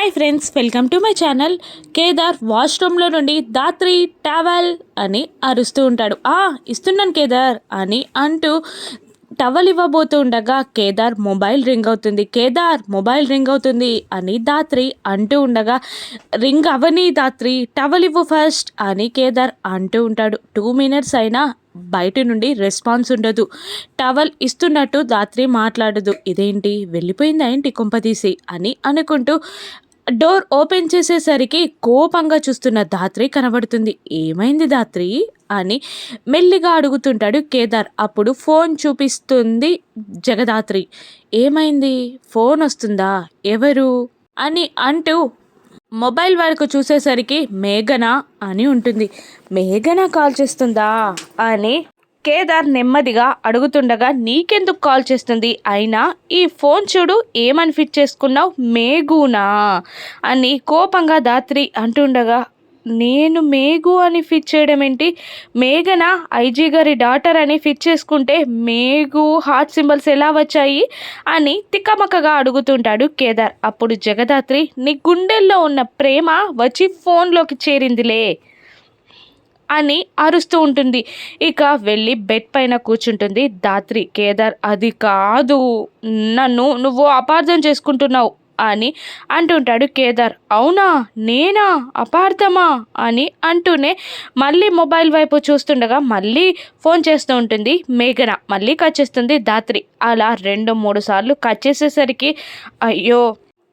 Hi friends welcome to my channel Kedar వాష్రూమ్లో నుండి Dhatri towel అని అరుస్తూ ఉంటాడు. ఆ ఇస్తున్నాను కేదార్ అని అంటూ టవల్ ఇవ్వబోతూ ఉండగా కేదార్ మొబైల్ రింగ్ అవుతుంది. కేదార్ మొబైల్ రింగ్ అవుతుంది అని దాత్రి అంటూ ఉండగా రింగ్ అవని దాత్రి టవల్ ఇవ్వు ఫస్ట్ అని కేదార్ అంటూ ఉంటాడు. టూ మినిట్స్ అయినా బయట నుండి రెస్పాన్స్ ఉండదు. టవల్ ఇస్తున్నట్టు దాత్రి మాట్లాడదు. ఇదేంటి? వెళ్ళిపోయిందా ఏంటి కుంపదీసి అని అనుకుంటూ డోర్ ఓపెన్ చేసేసరికి కోపంగా చూస్తున్న ధాత్రి కనబడుతుంది. ఏమైంది ధాత్రి? అని మెల్లిగా అడుగుతుంటాడు కేదార్. అప్పుడు ఫోన్ చూపిస్తుంది జగదాత్రి. ఏమైంది? ఫోన్ వస్తుందా? ఎవరు? అని అంటూ మొబైల్ వరకు చూసేసరికి మేఘన అని ఉంటుంది. మేఘన కాల్ చేస్తుందా? అని కేదార్ నెమ్మదిగా అడుగుతుండగా నీకెందుకు కాల్ చేస్తుంది? అయినా ఈ ఫోన్ చూడు ఏమని ఫిట్ చేసుకున్నావు? మేఘునా? అని కోపంగా దాత్రి అంటుండగా నేను మేఘు అని ఫిట్ చేయడం ఏంటి? మేఘన? ఐజీ గారి డాటర్ అని ఫిట్ చేసుకుంటే మేఘు హార్ట్ సింబల్స్ ఎలా వచ్చాయి? అని తిక్కమక్కగా అడుగుతుంటాడు కేదార్. అప్పుడు జగదాత్రి నీ గుండెల్లో ఉన్న ప్రేమ వచ్చి ఫోన్లోకి చేరిందిలే. అని అరుస్తూ ఉంటుంది. ఇక వెళ్ళి బెడ్ పైన కూర్చుంటుంది దాత్రి. కేదార్ అది కాదు. నన్ను నువ్వు అపార్థం చేసుకుంటున్నావు అని అంటుంటాడు కేదార్. అవునా? నేనా? అపార్థమా? అని అంటూనే మళ్ళీ మొబైల్ వైపు చూస్తుండగా మళ్ళీ ఫోన్ చేస్తూ ఉంటుంది మేఘన. మళ్ళీ కట్ చేస్తుంది దాత్రి. అలా రెండు మూడు సార్లు కట్ చేసేసరికి అయ్యో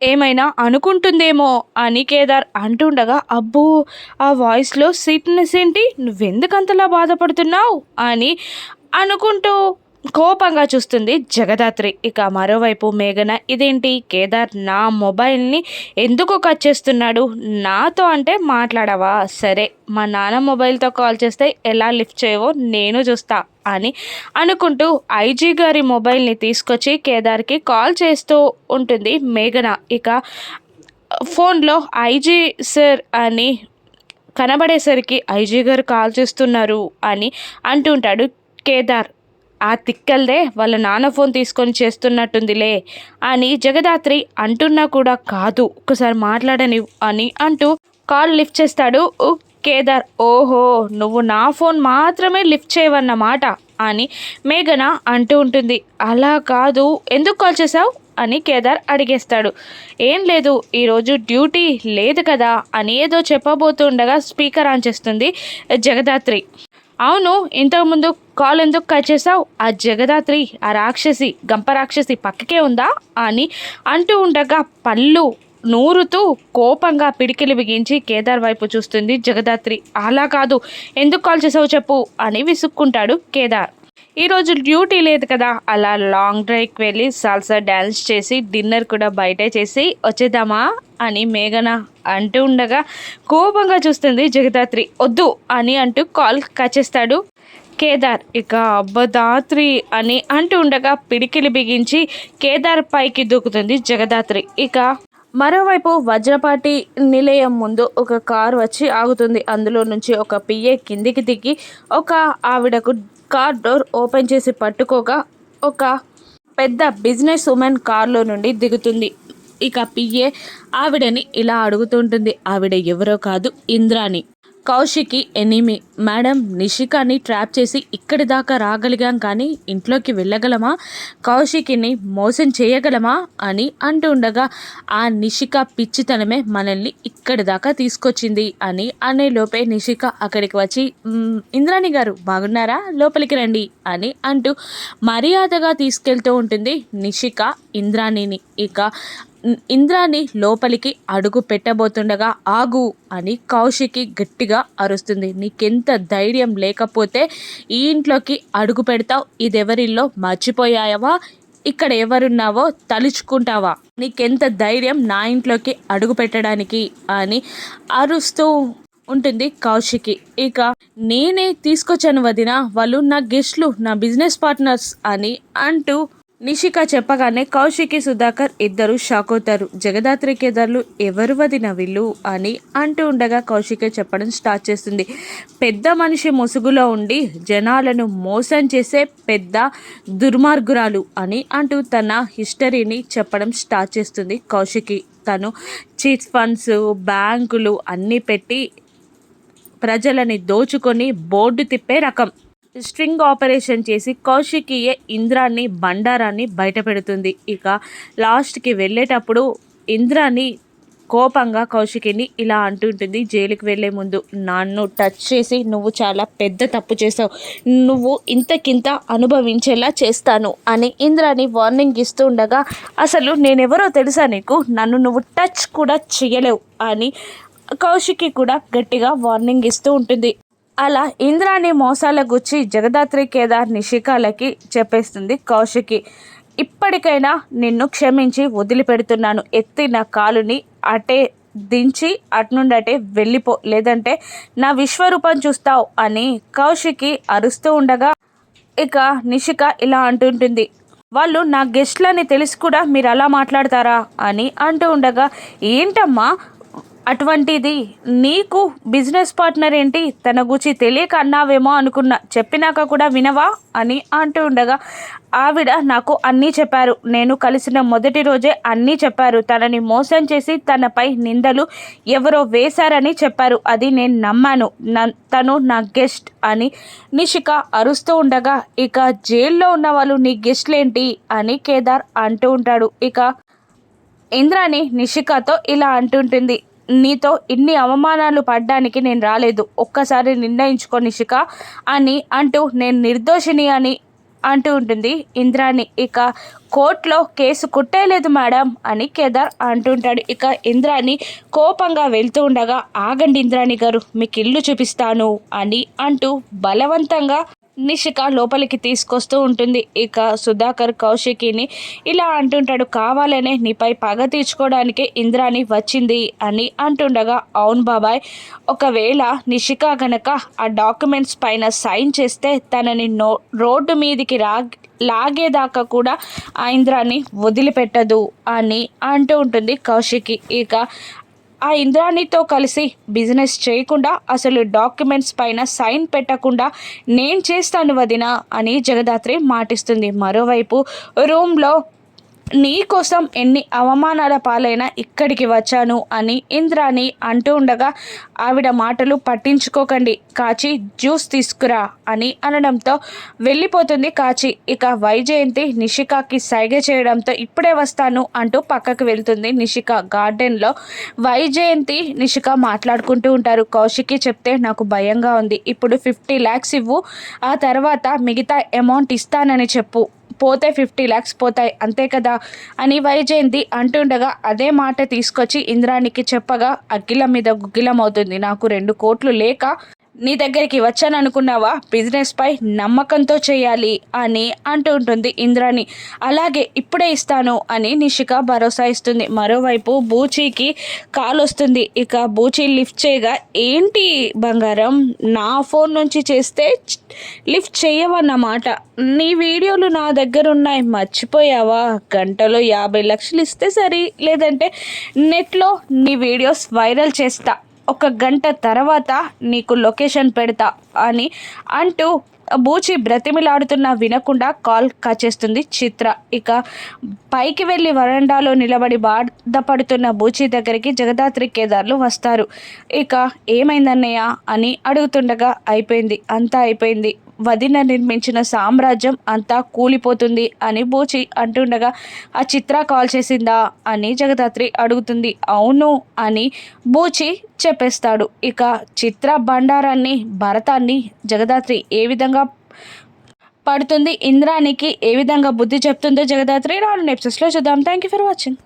ఏమైనా అనుకుంటుందేమో అని కేదార్ అంటుండగా అబ్బో ఆ వాయిస్లో సిట్నెస్ ఏంటి? నువ్వెందుకంతలా బాధపడుతున్నావు? అని అనుకుంటూ కోపంగా చూస్తుంది జగదాత్రి. ఇక మరోవైపు మేఘన ఇదేంటి? కేదార్ నా మొబైల్ని ఎందుకు కట్ చేస్తున్నాడు? నాతో అంటే మాట్లాడవా? సరే మా నాన్న మొబైల్తో కాల్ చేస్తే ఎలా లిఫ్ట్ చేయవో నేను చూస్తా. అని అనుకుంటూ ఐజీ గారి మొబైల్ని తీసుకొచ్చి కేదార్కి కాల్ చేస్తూ ఉంటుంది మేఘన. ఇక ఫోన్లో ఐజీ సార్ అని కనబడేసరికి ఐజీ గారు కాల్ చేస్తున్నారు అని అంటుంటాడు కేదార్. ఆ తిక్కల్దే వాళ్ళ నాన్న ఫోన్ తీసుకొని చేస్తున్నట్టుందిలే అని జగదాత్రి అంటున్నా కూడా కాదు ఒకసారి మాట్లాడని అని అంటూ కాల్ లిఫ్ట్ చేస్తాడు కేదార్ ఓహో నువ్వు నా ఫోన్ మాత్రమే లిఫ్ట్ చేయవన్నమాట అని మేఘన అంటూ ఉంటుంది. అలా కాదు ఎందుకు కాల్ చేసావు అని కేదార్ అడిగేస్తాడు. ఏం లేదు ఈరోజు డ్యూటీ లేదు కదా అని ఏదో చెప్పబోతుండగా స్పీకర్ ఆన్ చేస్తుంది జగదాత్రి. అవును ఇంతకుముందు కాల్ ఎందుకు కట్ చేసావు ఆ జగదాత్రి ఆ రాక్షసి గంప రాక్షసి పక్కకే ఉందా? అని అంటూ ఉండగా పళ్ళు నూరుతూ కోపంగా పిడికిలి బిగించి కేదార్ వైపు చూస్తుంది జగదాత్రి. అలా కాదు ఎందుకు కాల్ చేసావు చెప్పు అని విసుక్కుంటాడు కేదార్. ఈరోజు డ్యూటీ లేదు కదా అలా లాంగ్ డ్రైవ్కి వెళ్ళి సాల్సా డ్యాన్స్ చేసి డిన్నర్ కూడా బయటే చేసి వచ్చేద్దామా అని మేఘన అంటూ ఉండగా కోపంగా చూస్తుంది జగదాత్రి. వద్దు అని అంటూ కాల్ కచేస్తాడు కేదార్. ఇక అబ్బదాత్రి అని అంటూ ఉండగా పిడికిలి బిగించి కేదార్ పైకి దూకుతుంది జగదాత్రి. ఇక మరోవైపు వజ్రపాటి నిలయం ముందు ఒక కార్ వచ్చి ఆగుతుంది. అందులో నుంచి ఒక పిఏ కిందికి దిగి ఒక ఆవిడకు కార్ డోర్ ఓపెన్ చేసి పట్టుకోగా ఒక పెద్ద బిజినెస్ ఉమెన్ కార్లో నుండి దిగుతుంది. ఇక పిఏ ఆవిడని ఇలా అడుగుతుంటుంది. ఆవిడ ఎవరో కాదు ఇంద్రాణి. కౌశికి ఎనిమి. మేడం నిషికాని ట్రాప్ చేసి ఇక్కడి దాకా రాగలిగాం కానీ ఇంట్లోకి వెళ్ళగలమా? కౌశికిని మోసం చేయగలమా? అని అంటూ ఉండగా ఆ నిషిక పిచ్చితనమే మనల్ని ఇక్కడి దాకా తీసుకొచ్చింది అని అనే లోపే నిషిక అక్కడికి వచ్చి ఇంద్రాణి గారు బాగున్నారా? లోపలికి రండి అని అంటూ మర్యాదగా తీసుకెళ్తూ ఉంటుంది నిషిక ఇంద్రాణిని. ఇక ఇంద్రాన్ని లోపలికి అడుగు పెట్టబోతుండగా ఆగు అని కౌశికి గట్టిగా అరుస్తుంది. నీకెంత ధైర్యం లేకపోతే ఈ ఇంట్లోకి అడుగు పెడతావు. ఇదెవరిల్లో మర్చిపోయావా ఇక్కడ ఎవరున్నావో తలుచుకుంటావా? నీకెంత ధైర్యం నా ఇంట్లోకి అడుగు పెట్టడానికి? అని అరుస్తూ ఉంటుంది కౌశికి. ఇక నేనే తీసుకొచ్చాను వదిన. వాళ్ళు నా గెస్ట్లు నా బిజినెస్ పార్ట్నర్స్ అని అంటూ నిషిక చెప్పగానే కౌశికి సుధాకర్ ఇద్దరు షాక్ అవుతారు. జగదాత్రి కేదార్లు ఎవరు వదిన వీళ్ళు అని అంటూ ఉండగా కౌశికే చెప్పడం స్టార్ట్ చేస్తుంది. పెద్ద మనిషి ముసుగులో ఉండి జనాలను మోసం చేసే పెద్ద దుర్మార్గురాలు అని అంటూ తన హిస్టరీని చెప్పడం స్టార్ట్ చేస్తుంది కౌశికి. తను చిట్ ఫండ్స్ బ్యాంకులు అన్నీ పెట్టి ప్రజలని దోచుకొని బోర్డు తిప్పే రకం. స్ట్రింగ్ ఆపరేషన్ చేసి కౌశికీయే ఇంద్రాన్ని బండారాన్ని బయటపెడుతుంది. ఇక లాస్ట్కి వెళ్ళేటప్పుడు ఇంద్రాన్ని కోపంగా కౌశికిని ఇలా అంటుంటుంది జైలుకి వెళ్ళే ముందు నన్ను టచ్ చేసి నువ్వు చాలా పెద్ద తప్పు చేసావు నువ్వు ఇంతకింత అనుభవించేలా చేస్తాను అని ఇంద్రాని వార్నింగ్ ఇస్తూ ఉండగా అసలు నేనెవరో తెలుసా నీకు? నన్ను నువ్వు టచ్ కూడా చేయలేవు అని కౌశికి కూడా గట్టిగా వార్నింగ్ ఇస్తూ ఉంటుంది. అలా ఇంద్రాని మోసాల గుచ్చి జగదాత్రి కేదార్ నిషికాలకి చెప్పేస్తుంది కౌశికి. ఇప్పటికైనా నిన్ను క్షమించి వదిలిపెడుతున్నాను. ఎత్తి నా కాలుని అటే దించి అట్నుండి అటే వెళ్ళిపో. లేదంటే నా విశ్వరూపం చూస్తావు అని కౌశికి అరుస్తూ ఉండగా ఇక నిషిక ఇలా అంటుంటుంది. వాళ్ళు నా గెస్ట్లని తెలిసి కూడా మీరు అలా మాట్లాడతారా అని అంటూ ఉండగా ఏంటమ్మా? అటువంటిది నీకు బిజినెస్ పార్ట్నర్ ఏంటి? తన గురించి తెలియక అన్నావేమో అనుకున్నా. చెప్పినాక కూడా వినవా? అని అంటూ ఉండగా ఆవిడ నాకు అన్నీ చెప్పారు. నేను కలిసిన మొదటి రోజే అన్నీ చెప్పారు. తనని మోసం చేసి తనపై నిందలు ఎవరో వేశారని చెప్పారు. అది నేను నమ్మాను. తను నా గెస్ట్ అని నిషిక అరుస్తూ ఉండగా ఇక జైల్లో ఉన్న వాళ్ళు నీ గెస్ట్లేంటి అని కేదార్ అంటూ ఉంటాడు. ఇక ఇంద్రాని నిషికతో ఇలా అంటుంటుంది. నీతో ఇన్ని అవమానాలు పడ్డానికి నేను రాలేదు. ఒక్కసారి నిర్ణయించుకో నిషిక అని అంటూ నేను నిర్దోషిని అని అంటూ ఉంటుంది. ఇంద్రాణి ఇక కోర్టులో కేసు కుట్టేయలేదు మేడం అని కేదార్ అంటుంటాడు ఇక ఇంద్రాణి కోపంగా వెళ్తూ ఉండగా ఆగండి ఇంద్రాణి గారు మీకు ఇల్లు చూపిస్తాను అని అంటూ బలవంతంగా నిషిక లోపలికి తీసుకొస్తూ ఉంటుంది. ఇక సుధాకర్ కౌశికిని ఇలా అంటుంటాడు కావాలనే నీపై పగ తీర్చుకోవడానికి ఇంద్రాని వచ్చింది అని అంటుండగా అవును బాబాయ్ ఒకవేళ నిషిక గనక ఆ డాక్యుమెంట్స్ పైన సైన్ చేస్తే తనని నో రోడ్డు మీదికి రా లాగేదాకా కూడా ఆ ఇంద్రాన్ని వదిలిపెట్టదు అని అంటూ ఉంటుంది కౌశికి. ఇక ఆ ఇంద్రాణితో కలిసి బిజినెస్ చేయకుండా అసలు డాక్యుమెంట్స్ పైన సైన్ పెట్టకుండా నేను చేస్తాను వదిన అని జగదాత్రి మాటిస్తుంది. మరోవైపు రూమ్లో నీకోసం ఎన్ని అవమానాల పాలైనా ఇక్కడికి వచ్చాను అని ఇంద్రాని అంటూ ఉండగా ఆవిడ మాటలు పట్టించుకోకండి. కాచి జ్యూస్ తీసుకురా అని అనడంతో వెళ్ళిపోతుంది కాచి. ఇక వైజయంతి నిషికాకి సైగ చేయడంతో ఇప్పుడే వస్తాను అంటూ పక్కకు వెళ్తుంది నిషిక గార్డెన్లో. వైజయంతి నిషిక మాట్లాడుకుంటూ ఉంటారు. కౌశికి చెప్తే నాకు భయంగా ఉంది. ఇప్పుడు ఫిఫ్టీ ల్యాక్స్ ఇవ్వు. ఆ తర్వాత మిగతా అమౌంట్ ఇస్తానని చెప్పు. పోతే ఫిఫ్టీ ల్యాక్స్ పోతాయి అంతే కదా? అని వైజయంతి అంటుండగా అదే మాట తీసుకొచ్చి ఇంద్రానికి చెప్పగా అగ్గిల మీద గుగ్గిలం అవుతుంది నాకు రెండు కోట్లు లేక నీ దగ్గరికి వచ్చాను అనుకున్నావా బిజినెస్ పై నమ్మకంతో చేయాలి అని అంటూ ఉంటుంది ఇంద్రాణి. అలాగే ఇప్పుడే ఇస్తాను అని నిషిక భరోసా ఇస్తుంది. మరోవైపు బూచీకి కాల్ వస్తుంది. ఇక బూచీ లిఫ్ట్ చేయగా ఏంటి బంగారం నా ఫోన్ నుంచి చేస్తే లిఫ్ట్ చేయవన్నమాట. నీ వీడియోలు నా దగ్గర ఉన్నాయి మర్చిపోయావా? గంటలో యాభై లక్షలు ఇస్తే సరి. లేదంటే నెట్లో నీ వీడియోస్ వైరల్ చేస్తా. ఒక గంట తర్వాత నీకు లొకేషన్ పెడతా అని అంటూ బూచి బ్రతిమిలాడుతున్నా వినకుండా కాల్ కాచేస్తుంది చిత్ర. ఇక పైకి వెళ్ళి వరండాలో నిలబడి బాధపడుతున్న బూచి దగ్గరికి జగదాత్రి కేదార్లు వస్తారు. ఇక ఏమైందన్నయ్య అని అడుగుతుండగా అయిపోయింది అంతా అయిపోయింది. వదిన నిర్మించిన సామ్రాజ్యం అంతా కూలిపోతుంది అని బోచి అంటుండగా ఆ చిత్ర కాల్ చేసిందా? అని జగదాత్రి అడుగుతుంది. అవును అని బోచి చెప్పేస్తాడు. ఇక చిత్ర బండారాన్ని భరతాన్ని జగదాత్రి ఏ విధంగా పడుతుంది ఇంద్రానికి ఏ విధంగా బుద్ధి చెప్తుందో జగదాత్రి రాను నెప్సెస్లో చూద్దాం. Thank you for watching